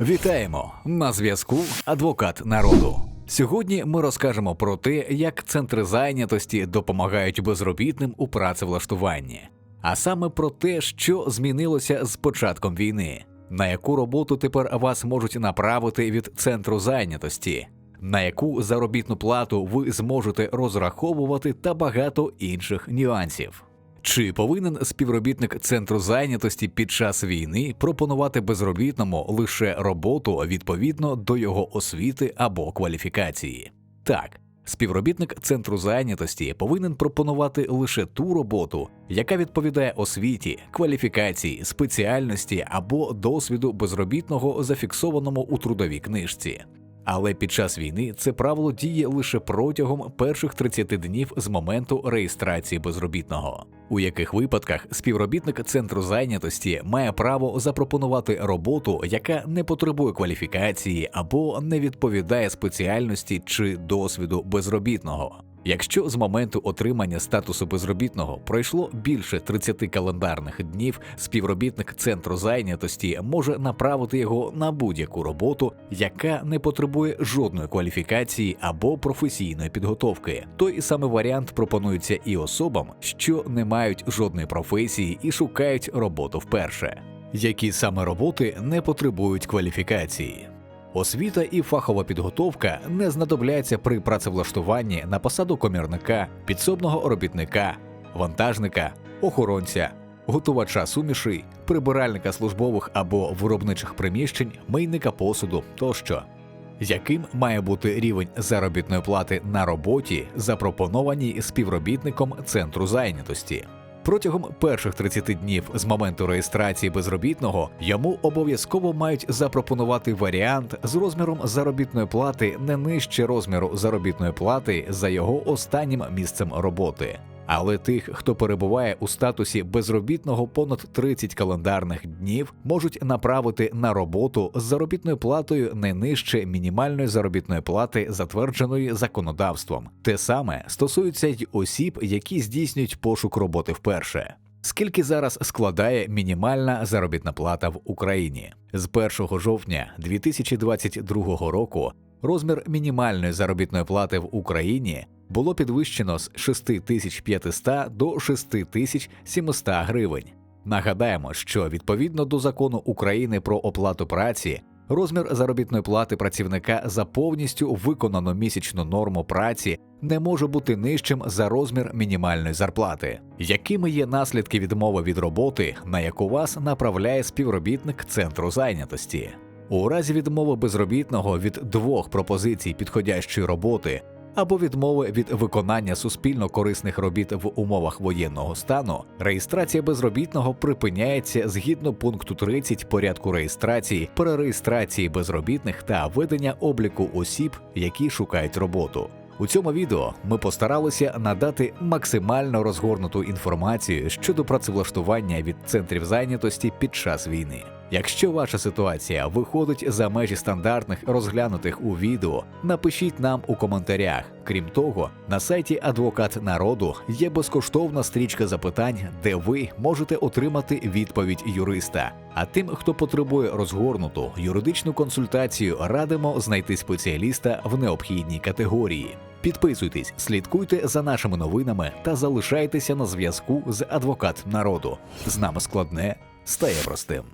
Вітаємо на зв'язку адвокат народу. Сьогодні ми розкажемо про те, як центри зайнятості допомагають безробітним у працевлаштуванні, а саме про те, що змінилося з початком війни, на яку роботу тепер вас можуть направити від центру зайнятості, на яку заробітну плату ви зможете розраховувати та багато інших нюансів. Чи повинен співробітник центру зайнятості під час війни пропонувати безробітному лише роботу відповідно до його освіти або кваліфікації? Так, співробітник центру зайнятості повинен пропонувати лише ту роботу, яка відповідає освіті, кваліфікації, спеціальності або досвіду безробітного, зафіксованому у трудовій книжці. Але під час війни це правило діє лише протягом перших 30 днів з моменту реєстрації безробітного, у яких випадках співробітник центру зайнятості має право запропонувати роботу, яка не потребує кваліфікації або не відповідає спеціальності чи досвіду безробітного. Якщо з моменту отримання статусу безробітного пройшло більше 30 календарних днів, співробітник центру зайнятості може направити його на будь-яку роботу, яка не потребує жодної кваліфікації або професійної підготовки. Той самий варіант пропонується і особам, що не мають жодної професії і шукають роботу вперше. Які саме роботи не потребують кваліфікації? Освіта і фахова підготовка не знадобляться при працевлаштуванні на посаду комірника, підсобного робітника, вантажника, охоронця, готувача сумішей, прибиральника службових або виробничих приміщень, мийника посуду тощо. Яким має бути рівень заробітної плати на роботі, запропонованій співробітником центру зайнятості? Протягом перших 30 днів з моменту реєстрації безробітного йому обов'язково мають запропонувати варіант з розміром заробітної плати не нижче розміру заробітної плати за його останнім місцем роботи. Але тих, хто перебуває у статусі безробітного понад 30 календарних днів, можуть направити на роботу з заробітною платою не нижче мінімальної заробітної плати, затвердженої законодавством. Те саме стосується й осіб, які здійснюють пошук роботи вперше. Скільки зараз складає мінімальна заробітна плата в Україні? З 1 жовтня 2022 року розмір мінімальної заробітної плати в Україні було підвищено з 6500 до 6700 гривень. Нагадаємо, що відповідно до закону України про оплату праці. Розмір заробітної плати працівника за повністю виконану місячну норму праці не може бути нижчим за розмір мінімальної зарплати. Якими є наслідки відмови від роботи, на яку вас направляє співробітник центру зайнятості? У разі відмови безробітного від двох пропозицій підходящої роботи або відмови від виконання суспільно корисних робіт в умовах воєнного стану, реєстрація безробітного припиняється згідно пункту 30 порядку реєстрації, перереєстрації безробітних та ведення обліку осіб, які шукають роботу. У цьому відео ми постаралися надати максимально розгорнуту інформацію щодо працевлаштування від центрів зайнятості під час війни. Якщо ваша ситуація виходить за межі стандартних розглянутих у відео, напишіть нам у коментарях. Крім того, на сайті Адвокат народу є безкоштовна стрічка запитань, де ви можете отримати відповідь юриста. А тим, хто потребує розгорнуту юридичну консультацію, радимо знайти спеціаліста в необхідній категорії. Підписуйтесь, слідкуйте за нашими новинами та залишайтеся на зв'язку з адвокат народу. З нами складне стає простим.